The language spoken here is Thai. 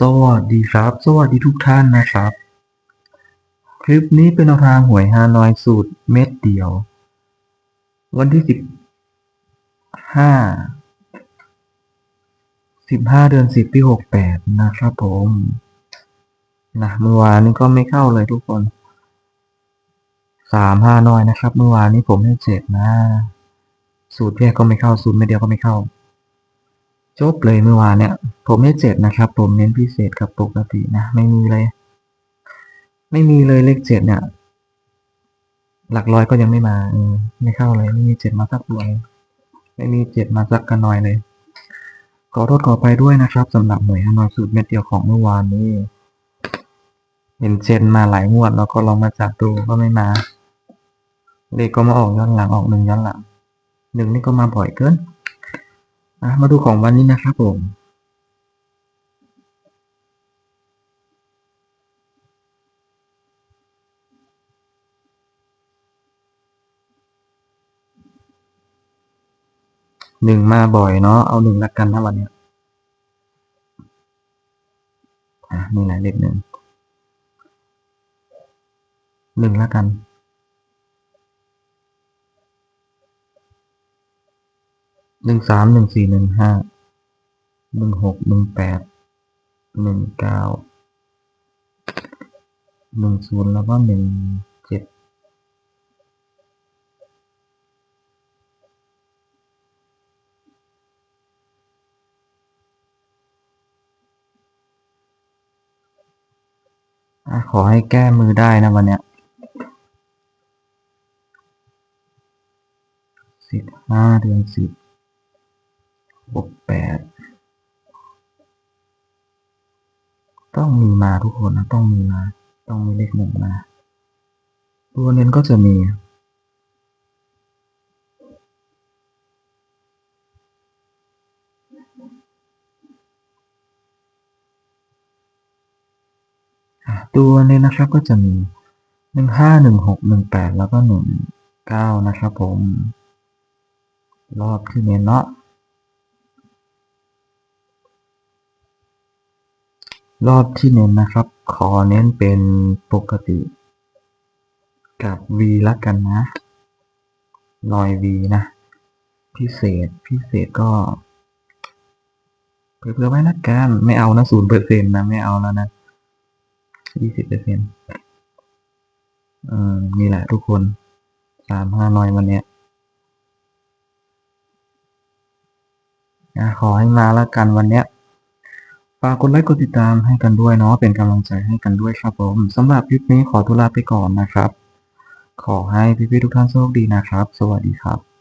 สวัสดีครับ สวัสดีทุกท่านนะครับ คลิปนี้เป็นแนวทางหวยฮานอยสูตรเม็ดเดียว วันที่สิบห้าสิบห้าเดือนสิบปีหกแปดนะครับผมนะเมื่อวานนี้ก็ไม่เข้าเลยทุกคนสามห้าน้อยนะครับ เมื่อวานนี้ผมให้เจ็ดนะ สูตรแยกก็ไม่เข้า สูตรเม็ดเดียวก็ไม่เข้า จบเลยเมื่อวานเนี่ย ผมไม่เจ็ดนะครับ ผมเน้นพิเศษกับปกตินะ ไม่มีเลย ไม่มีเลยเลขเจ็ดเนี่ย หลักร้อยก็ยังไม่มาอไม่เข้าเลย ไม่มีเจ็ดมาสักตัวเลยไม่มีเจ็ดมาสักกันหน่อยเลย ขอโทษขอไปด้วยนะครับสำหรับหน่วยฮานอยสูตรเม็ดเดียวของเมื่อวานนี้ เห็นเจนมาหลายงวดแล้วก็ลองมาจับดูก็ไม่มาเลขก็มาออกย้อนหลังออกหนึ่งย้อนหลังหนึ่งนี่ก็มาบ่อยเกิน มาดูของวันนี้นะครับผมหนึ่งมาบ่อยเนาะ เอาหนึ่งละกันนะวันเนี้ยอะนี่แหละเลขหนึ่ง หนึ่งละกัน หนึ่งสามหนึ่งสี่หนึ่งห้าหนึ่งหกหนึ่งแปดหนึ่งเก้าหนึ่งศูนย์แล้วก็หนึ่งเจ็ดขอให้แก้มือได้นะวันเนี้ยสิบห้าเดือนสิบวกแปด ต้องมีมาทุกคนนะต้องมีมา ต้องมีเลขหนึ่งมา ตัวเน้นก็จะมี ตัวนี้นะครับก็จะมีหนึ่งห้าหนึ่งหกหนึ่งแปดแล้วก็หนึ่งเก้านะครับผม รอบที่เน้นเนาะ รอบที่เน้นนะครับ ขอเน้นเป็นปกติ กับ V ละกันนะ รอย V นะ พิเศษพิเศษก็เผื่อๆไว้นะกัน ไม่เอานะศูนย์เปอร์เซ็นต์นะ ไม่เอาแล้วนะยี่สิบเปอร์เซ็นต์อืมนี่แหละทุกคนสามห้าน้อยวันเนี้ยขอให้มาแล้วกันวันเนี้ย ฝากกดไลค์กดติดตามให้กันด้วยเนาะเป็นกำลังใจให้กันด้วยครับผมสำหรับคลิปนี้ขอตัวลาไปก่อนนะครับ ขอให้พี่ๆทุกท่านโชคดีนะครับ สวัสดีครับ